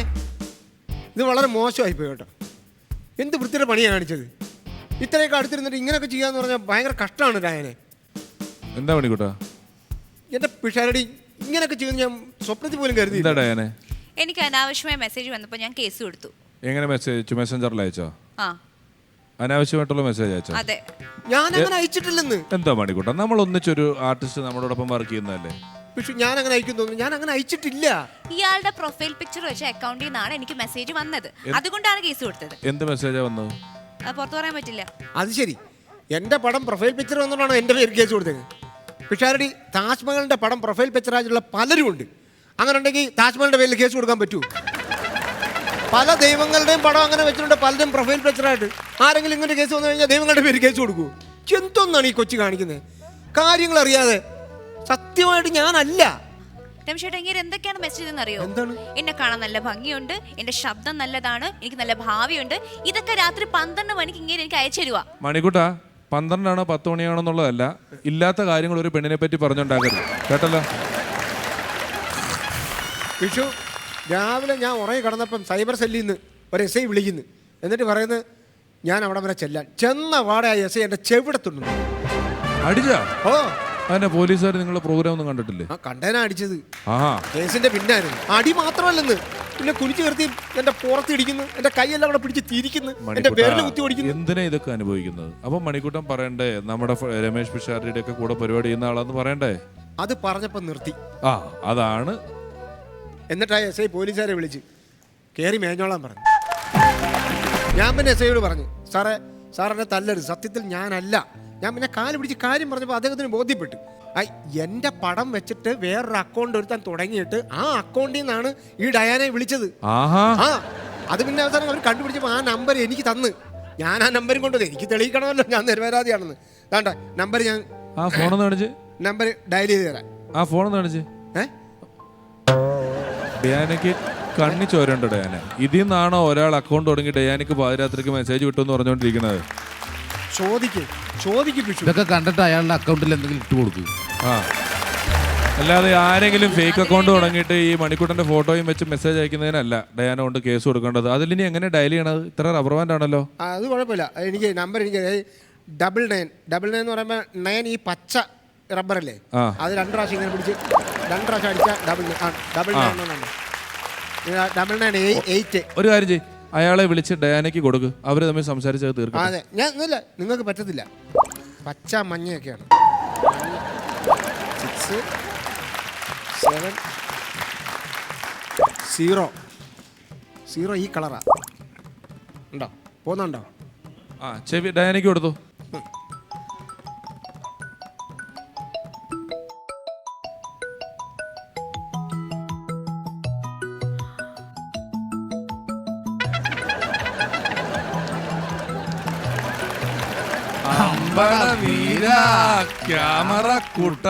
ഡയാനെ ഇത് വളരെ മോശമായി പോയി കേട്ടോ. എന്ത് വൃത്തിയുടെ പണിയാണ് കാണിച്ചത്? ഇത്രയൊക്കെ അടുത്തിരുന്നിട്ട് ഇങ്ങനെയൊക്കെ ചെയ്യാന്ന് പറഞ്ഞാൽ ഭയങ്കര കഷ്ടമാണ് രായനെ. എന്താ മണിക്കൂട്ടാ എന്റെ പിഷാരടി ഇങ്ങനെയൊക്കെ ചെയ്യുന്ന ഞാൻ സ്വപ്നത്തിൽ പോലും കരുതി എന്താ ഡയാനെ എനിക്ക് അനാവശ്യമായ മെസ്സേജ് വന്നപ്പോൾ ഞാൻ കേസ് കൊടുത്തു. എങ്ങനെ മെസ്സേജ് അയച്ചു മെസ്സഞ്ചറിൽ അയച്ചോ? ആ. അനാവശ്യമായിട്ടുള്ള മെസ്സേജ് അയച്ചോ? അതെ. ഞാൻ അങ്ങനെ അയച്ചിട്ടില്ലെന്ന്. എന്താ മണിക്കൂട്ട നമ്മൾ ഒന്നിച്ചൊരു ആർട്ടിസ്റ്റ് നമ്മളോടൊപ്പം വർക്ക് ചെയ്യുന്നതല്ലേ? പക്ഷെ ഞാൻ അങ്ങനെ അയക്കുന്നു. ഞാൻ അങ്ങനെ അയച്ചിട്ടില്ല. ഇയാളുടെ പ്രൊഫൈൽ പിക്ചർ വെച്ച അക്കൗണ്ടിൽ നിന്നാണ് എനിക്ക് മെസ്സേജ് വന്നത്. അതുകൊണ്ടാണ് കേസ് കൊടുത്തത്. എന്ത് മെസ്സേജാ വന്നത്? അത് പുറത്തു പറയാൻ പറ്റില്ല. അത് ശരി. എന്റെ പടം പ്രൊഫൈൽ പിക്ചർ വന്നുകൊണ്ടാണ് എന്റെ പേര് കേസ് കൊടുത്തത്. പിഷാരടി താജ്മഹലിന്റെ പടം പ്രൊഫൈൽ പിക്ചർ ആയിട്ടുള്ള പലരും ഉണ്ട് അങ്ങനെ ഉണ്ടെങ്കിൽ താജ്മഹലിന്റെ പേരിൽ കേസ് കൊടുക്കാൻ പറ്റൂ. പല ദൈവങ്ങളുടെയും പടം അങ്ങനെ വെച്ചിട്ടുണ്ട് പലരും പ്രൊഫൈൽ പിക്ചറായിട്ട് ആരെങ്കിലും ഇങ്ങനെ കേസ് വന്നു കഴിഞ്ഞാൽ ദൈവങ്ങളുടെ പേര് കേസ് കൊടുക്കൂ. എന്തൊന്നാണ് ഈ കൊച്ചു കാണിക്കുന്നത്? കാര്യങ്ങൾ അറിയാതെ സത്യമായിട്ട് ഞാനല്ല. രമേശേട്ടാ ഇങ്ങനെ എന്തൊക്കെയാണ് മെസ്സേജ് എന്ന് അറിയോ? എന്താണ്? എന്നെ കാണാൻ നല്ല ഭംഗിയുണ്ട് എന്റെ ശബ്ദം നല്ലതാണ് എനിക്ക് നല്ല ഭാവിയുണ്ട്. ഇതൊക്കെ രാത്രി പന്ത്രണ്ട് മണിക്ക് ഇങ്ങനെ എനിക്ക് അയച്ചു തരുവാ. മണിക്കൂട്ട പന്ത്രണ്ടാണോ പത്ത് മണിയാണോ എന്നുള്ളതല്ല ഇല്ലാത്ത കാര്യങ്ങൾ ഒരു പെണ്ണിനെ പറ്റി പറഞ്ഞുണ്ടാക്കരുത്. കേട്ടല്ലോ? വിഷു രാവിലെ ഞാൻ ഉറങ്ങി കിടന്നപ്പം സൈബർ സെല്ലിൽ നിന്ന് ഒരു എസ് ഐ വിളിക്കുന്നു. എന്നിട്ട് പറയുന്നത് ഞാൻ അവിടെ വരെ ചെല്ലാൻ. ചെന്ന വാടക എസ് ഐ എന്റെ ചെവിടത്തുണ്ട്. അടിച്ചാ? ഓ. അതിന്റെ പോലീസുകാർ നിങ്ങളുടെ പ്രോഗ്രാം ഒന്നും കണ്ടിട്ടില്ലേ? ആ കണ്ടേനാ അടിച്ചത്. ആ കേസിന്റെ പിന്നായിരുന്നു അടി മാത്രമല്ലെന്ന്. പിന്നെ കുനിച്ചു നിർത്തി എന്റെ പുറത്ത് ഇടിക്കുന്നു. എന്റെ കൈയെല്ലാം കൂടെ പിടിച്ച് തിരിക്കുന്നു. എന്റെ പേരിൽ കുത്തി ഓടിക്കുന്നു. എന്തിനാ ഇതൊക്കെ അനുഭവിക്കുന്നത്? അപ്പൊ മണിക്കൂട്ടം പറയണ്ടേ? നമ്മുടെ രമേശ് പിഷാരിയുടെ ഒക്കെ കൂടെ പരിപാടി ചെയ്യുന്ന ആളാന്ന് പറയണ്ടേ? അത് പറഞ്ഞപ്പോ നിർത്തി. ആ അതാണ്. എന്നിട്ടാ എസ് ഐ പോലീസുകാരെ വിളിച്ച് കയറി മേഞ്ഞോളാൻ പറഞ്ഞു. ഞാൻ പിന്നെ എസ് ഐയോട് പറഞ്ഞു സാറേ സാറിന്റെ തല്ലരുത്. സത്യത്തിൽ ഞാനല്ല. ഞാൻ പിന്നെ കാൽ പിടിച്ച് കാര്യം പറഞ്ഞപ്പോൾ അദ്ദേഹത്തിന് ബോധ്യപ്പെട്ടു. ആ എന്റെ പടം വെച്ചിട്ട് വേറൊരു അക്കൗണ്ട് ഒരുത്താൻ തുടങ്ങിയിട്ട് ആ അക്കൗണ്ടിൽ നിന്നാണ് ഈ ഡയാനെ വിളിച്ചത്. ആ അത് പിന്നെ അവസാനം അവർ കണ്ടുപിടിച്ചപ്പോൾ ആ നമ്പർ എനിക്ക് തന്ന്. ഞാൻ ആ നമ്പരും കൊണ്ടുവന്നു. എനിക്ക് തെളിയിക്കണമല്ലോ ഞാൻ നിരപരാധിയാണെന്ന്. വേണ്ട നമ്പർ ഞാൻ ആ ഫോണൊന്ന് കാണിച്ച്. നമ്പർ ഡയൽ ചെയ്ത് തരാം. ആ ഫോണൊന്ന് കാണിച്ച്. ഡയാനയ്ക്ക് കണ്ണി ചോരണ്ട ഡയാന. ഇതിൽ നിന്നാണോ ഒരാൾ അക്കൗണ്ട് തുടങ്ങി ഡയാനയ്ക്ക് പാതിരാത്രിക്ക് മെസ്സേജ് വിട്ടു എന്ന് പറഞ്ഞുകൊണ്ടിരിക്കുന്നത്? ചോദിക്ക് ചോദിക്ക് പിഷു ഇതൊക്കെ കണ്ടിട്ട് അയാളുടെ അക്കൗണ്ടിൽ എന്തെങ്കിലും ഇട്ട് കൊടുക്കും. ആ. അല്ലാതെ ആരെങ്കിലും ഫേക്ക് അക്കൗണ്ട് തുടങ്ങിയിട്ട് ഈ മണിക്കൂട്ടന്റെ ഫോട്ടോയും വെച്ച് മെസ്സേജ് അയക്കുന്നതിനല്ല ഡയാന കൊണ്ട് കേസ് കൊടുക്കേണ്ടത്. ഇനി എങ്ങനെ ഡയൽ ചെയ്യണത്? ഇത്ര റബ്ബർ ബാൻഡ് ആണല്ലോ. ആ, അത് കുഴപ്പമില്ല. എനിക്ക് നമ്പർ എനിക്ക് ഡബിൾ നയൻ ഡബിൾ നയൻ എന്ന് പറയുമ്പോൾ നയൻ ഈ പച്ച റബ്ബറല്ലേ ആ. അത് രണ്ട് പ്രാവശ്യം ഇങ്ങനെ പിടിച്ച് രണ്ട് പ്രാവശ്യം അടിച്ച ഡബിൾ ഡബിൾ നയൻ എന്നാണ് ഡബിൾ നയൻ എയ്റ്റ് ഒരു കാര്യം ചെയ്യ്. അയാളെ വിളിച്ച് ഡയാനയ്ക്ക് കൊടുക്ക്. അവർ തമ്മിൽ സംസാരിച്ചത് ആ, തീർക്കും അതെ. ഞാൻ നിങ്ങൾക്ക് പറ്റത്തില്ല. പച്ച മഞ്ഞയൊക്കെയാണ്. സിക്സ് സെവൻ സീറോ സീറോ ഈ കളറാ. ഉണ്ടോ? പോകുന്നുണ്ടോ? ആ ചെവി ഡയാനയ്ക്ക് കൊടുത്തു. അമ്പല വീര ക്യാമറ കൂട്ട.